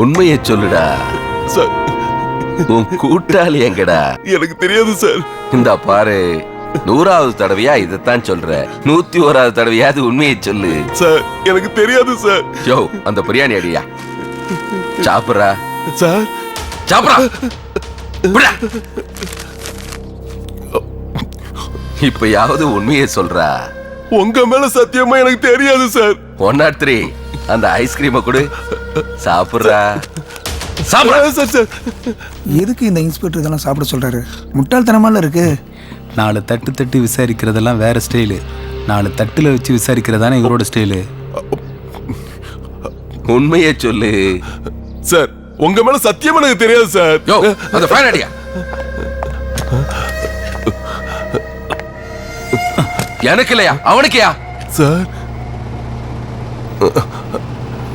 உண்மையை சொல்லுடா. சார். உன் கூட்டாளி எங்கடா? எனக்கு தெரியாது சார். இந்த பாரு நூறாவது தடவையா இதைத்தான் சொல்ற. நூத்தி ஓராவது தடவையாவது உண்மையை சொல்லு. சார் எனக்கு தெரியாது சார். யோ அந்த பிரியாணி அடியா. சாப்பிடுறா. சார். சாப்பிடா விடா. இப்பயாவது உண்மையை சொல்றா. உங்க மேல சத்தியமா எனக்கு தெரியாது சார் ஒன் நாட் த்ரீ அந்த ஐஸ்கிரீமை கொடு. சாப்பிடுறா. சாப்பிடா சார் சார் எதுக்கு இந்த இன்ஸ்பெக்டர் இதெல்லாம் சாப்பிட சொல்றாரு? முட்டாள்தனமால இருக்கு. நாலு தட்டு தட்டு விசாரிக்கிறதெல்லாம் வேற ஸ்டைலு நாலு தட்டுல வச்சு விசாரிக்கிறதானே இவரோட ஸ்டைலு உண்மையை சொல்லு. சார் உங்க மேல சத்தியமா எனக்கு தெரியாது சார் யோ அந்த ஃபேன் அடியா எனக்கு இல்லையா அவனுக்கையா? சார்.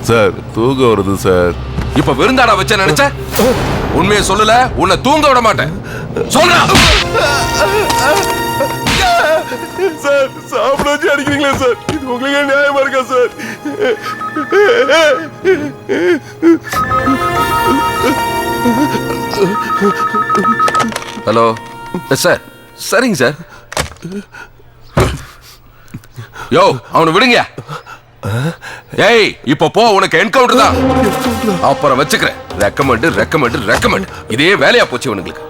சார் தூக்கம் வருது சார். இப்ப விருந்தாடா வச்ச நினைச்ச? உண்மையை சொல்லல உன்னை தூங்க விட மாட்டேன். சொல்றா. சார் சாப்பிட வச்சு அடிக்கிறீங்களா சார். இது உங்களுக்கு நியாயமா இருக்கா சார்? ஹலோ சார் சரிங்க சார். யோ அவனை விடுங்க. ஏய் இப்ப போ உனக்கு என்கவுண்டர் தான். அப்புறம் வச்சுக்கிறேன். ரெக்கமெண்ட் ரெக்கமெண்ட் ரெக்கமெண்ட் இதே வேலையா போச்சு இவனுங்களுக்கு.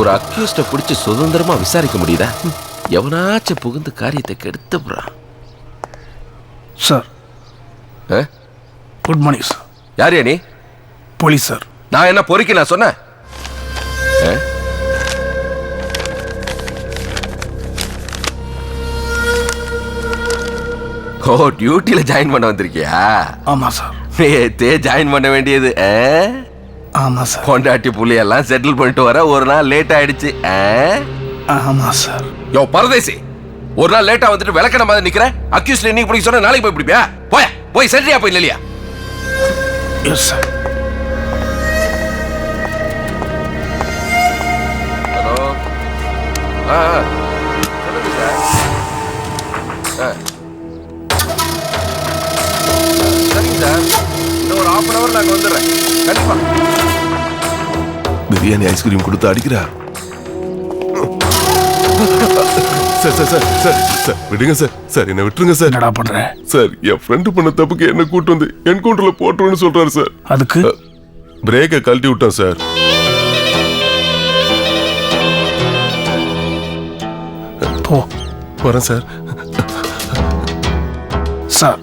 ஒரு அக்யூஸ்ட பிடிச்சு சுதந்திரமா விசாரிக்க முடியுதா? எவனாச்சும் புகுந்து காரியத்தை கெடுத்துறான் சார் குட் மார்னிங் சார் யாரியா நீ? போலீஸ் சார் நான் என்ன பொறுக்கி நான் சொன்னேன்? ஓ டியூட்டில ஜாயின் பண்ண வந்திருக்கியா? ஆமா சார் நேத்தே ஜாயின் பண்ண வேண்டியது? ஆமா சார் பொண்டாட்டி புள்ளையெல்லாம் செட்டில் பண்ணிட்டு வர ஒரு நாள் லேட் ஆயிடுச்சு ஆ? ஆமா சார் யோ பரதேசி ஒரு நாள் லேட்டா வந்துட்டு விளக்கண மாதிரி நிக்கிற? அக்யூஸ்ல இன்னைக்கு பிடிக்க சொன்னா நாளைக்கு போய் பிடிப்பியா? போய போய் செட்டியா போய் இல்லையா எஸ் சார் ஹலோ? ஆ ஆ. சொல்லுங்க சார் ஆ. நாங்கள் வந்துடுறேன். கண்டிப்பா. பிரியாணி ஐஸ்கிரீம் கொடுத்து அடிக்கிறா. Sir sir sir sir sir விடுங்க சார். சார் என்ன விட்டுருங்க சார். என்னடா பண்ற? சார் என் ஃப்ரெண்டு பண்ண தப்புக்கு என்ன கூட்டு வந்து என்கவுண்டர்ல போட்டுருன்னு சொல்றாரு சார். அதுக்கு? பிரேக்கை கழட்டி விட்டேன் சார். போ. வரேன் சார். சார்.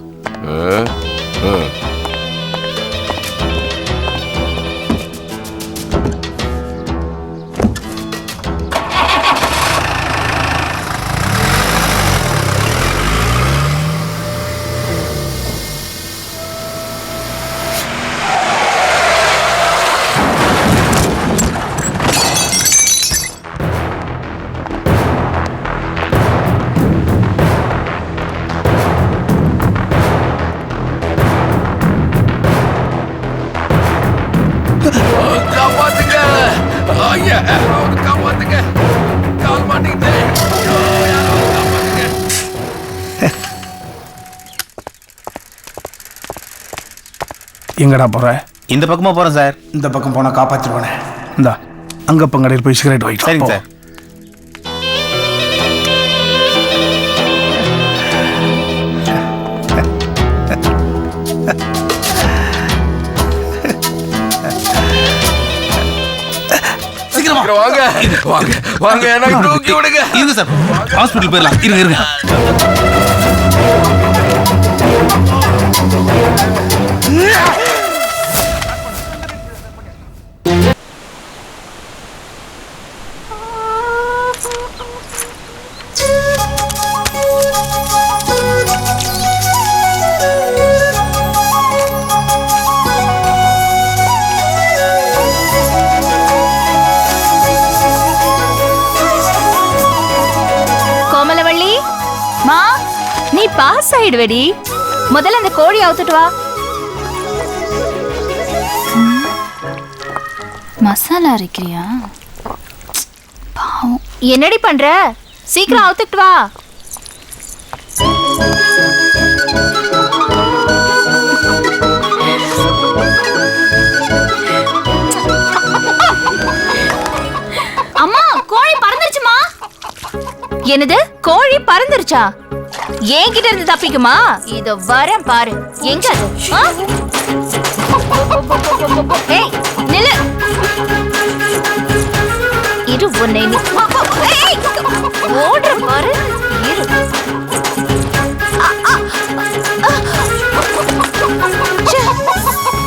எங்கடா போற? இந்த பக்கமா போறேன் சார். இந்த பக்கம் போனா காப்பாத்திருவானே இந்தா அங்க பங்கடையில் போய் சிகரெட் வாங்கிட்டு. சரிங்க. சார். வாங்க. வாங்க வாங்க. எனக்கு தூக்கி விடுங்க. இருங்க சார். ஹாஸ்பிட்டல் போயிடலாம். இருங்க இருங்க. பாஸ் ஆயிடுவடி. முதல்ல அந்த கோழி அவுத்துட்டு வா. மசாலா அரைக்கிறியா? பாவம். என்னடி பண்ற? சீக்கிரம் அவுத்துட்டு வா. அம்மா கோழி பறந்துருச்சுமா. என்னது? கோழி பறந்துருச்சா? என்கிட்ட இருந்து தப்பிக்குமா? இத வரேன் பாரு. எங்க அது? ஏய் நில்லு. இரு உன்னை நீ ஓடுற பாரு. இரு.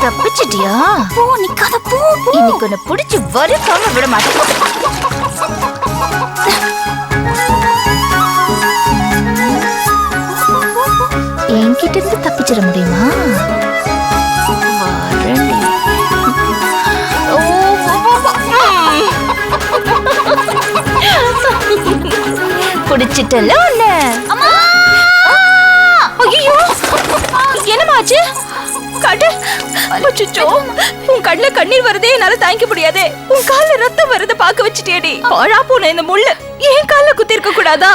தப்பிச்சிட்டியா? போ நிக்காத போ. இன்னைக்கு உன்னை பிடிச்சு வருக்காம விட மாட்டேன். இருந்து தப்பிச்சிட முடியுமா. பிடிச்சிட்டல உன்னை. ஐயோ! என்னமாச்சு அச்சோ உன் கண்ணுல கண்ணீர் வருதே என்னால தாங்கிக்க முடியாதே. உன் கால்ல ரத்தம் வருத பாக்க வச்சுட்டேடி பாழா போன இந்த முள்ளு. என் கால்ல குத்தி இருக்க கூடாதா?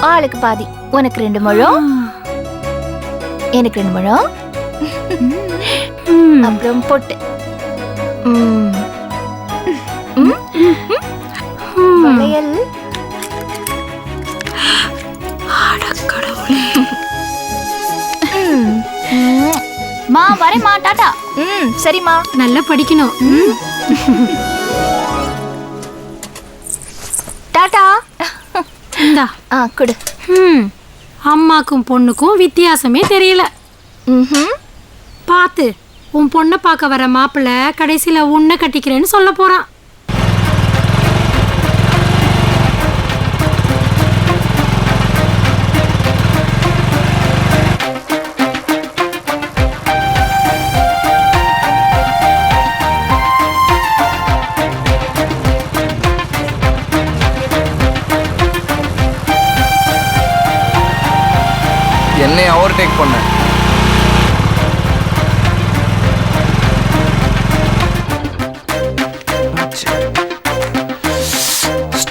ஆளுக்கு பாதி. உனக்கு ரெண்டு முழம். எனக்கு ரெண்டு முழம். அப்புறம் பொட்டு. வளையல். மா. வரேம்மா டாடா. ம். சரிம்மா. நல்லா படிக்கணும். ம்? இந்தா ஆ கொடு. ம் அம்மாக்கும் பொண்ணுக்கும் வித்தியாசமே தெரியல. ம்ஹும். பார்த்து உன் பொண்ணை பார்க்க வர மாப்பிள்ளை கடைசியில உன்னை கட்டிக்கிறேன்னு சொல்ல போறான்.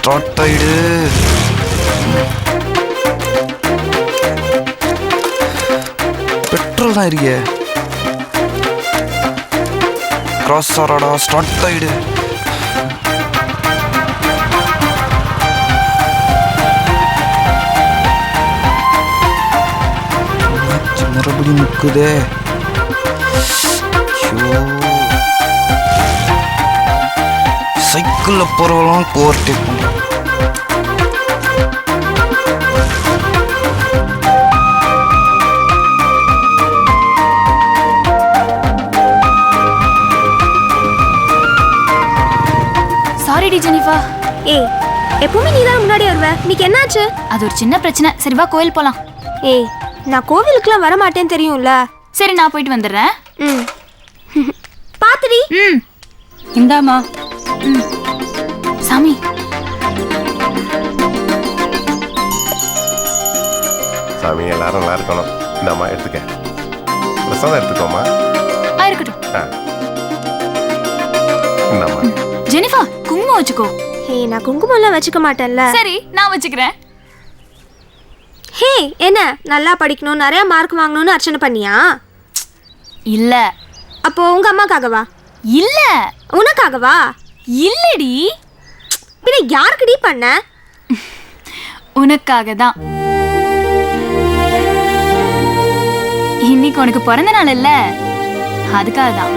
ஸ்டார்ட் ஆயிடு பெட்ரோல் தான் இருக்கே கிராஸ் ஆறாடா ஸ்டார்ட் ஆயிடு மறுபடியும் நிற்குதே சைக்கிளில் போகிறவெல்லாம் ஓவர்டேக் ஜெனிஃபா ஏய் எப்பவுமே நீ தான் முன்னாடி வருவ? இன்னைக்கு என்னாச்சு? அது ஒரு சின்ன பிரச்சனை. சரி வா கோயில் போலாம். ஏய் நான் கோவிலுக்குலாம் வர மாட்டேன்னு தெரியும்ல? சரி நான் போயிட்டு வந்துடுறேன். ம். பாத்துடி. ம். இந்தாமா சாமி. சாமி எல்லாரும் நல்லா இருக்கணும். இந்தாம்மா எடுத்துக்க. பிரசாதம் எடுத்துக்கோமா ஆ இருக்கட்டும். ஆ. இந்தாம்மா. ஜெனிஃபா குங்குமம் வச்சுக்கோ. ஏய் நான் குங்குமம்லாம் வச்சுக்க மாட்டேன்ல. சரி நான் வச்சுக்கிறேன். ஹே என்ன? நல்லா படிக்கணும் நிறைய மார்க் வாங்கணும்னு அர்ச்சனை பண்ணியா? இல்ல. அப்போ உங்க அம்மாக்காகவா? இல்ல. உனக்காகவா? இல்லடி. பின்ன யாருக்குடி பண்ண? உனக்காக தான் இன்னைக்கு உனக்கு பிறந்த நாள் இல்ல. அதுக்காக தான்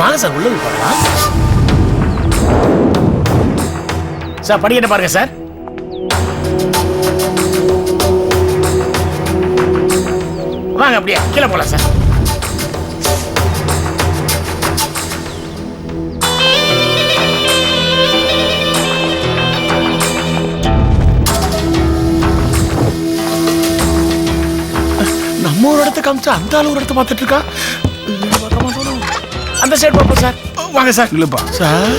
வாங்க சார் உள்ளது போகலாம் சார் படிக்கிட்ட பாருங்க சார். வாங்க அப்படியே கீழே போகலாம் சார். நம்ம ஒரு இடத்த காமிச்சா அந்த ஆள் ஒரு இடத்த பார்த்துட்டு இருக்கா? அந்த சைடு பார்ப்போம் சார் வாங்க சார் இல்லைப்பா சார்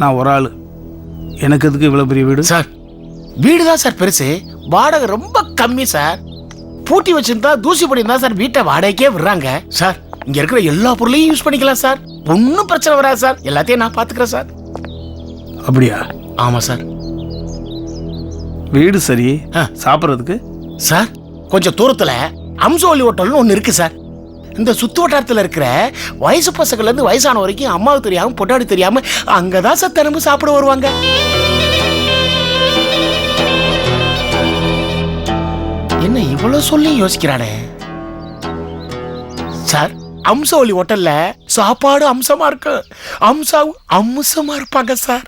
நான் ஒரு ஆள். எனக்கு எதுக்கு இவ்வளோ பெரிய வீடு? சார் வீடு தான் சார் பெருசு. வாடகை ரொம்ப கம்மி சார் பூட்டி வச்சிருந்தா தூசி படி இருந்தா சார் வீட்டை வாடகைக்கே விடுறாங்க. சார் இங்க இருக்கிற எல்லா பொருளையும் யூஸ் பண்ணிக்கலாம் சார் ஒன்றும் பிரச்சனை வராது சார் எல்லாத்தையும் நான் பாத்துக்கிறேன் சார் அப்படியா? ஆமா சார் வீடு சரி. ஆ. சாப்பிட்றதுக்கு? சார் கொஞ்சம் தூரத்துல அம்சோலி ஹோட்டல்னு ஒன்று இருக்குது சார். இந்த சுத்து வட்டாரத்தில் இருக்கிற வயசு பசங்கள்லேருந்து வயசான வரைக்கும் அம்மாவுக்கு தெரியாமல் பொட்டாடி அங்கே தான் சார் தினமும் சாப்பிட வருவாங்க. என்ன இவ்வளோ சொல்லி யோசிக்கிறானே? சார் அம்சோலி ஹோட்டலில் சாப்பாடு அம்சமாக இருக்கு. அம்சாவும் அம்சமாக இருப்பாங்க சார்.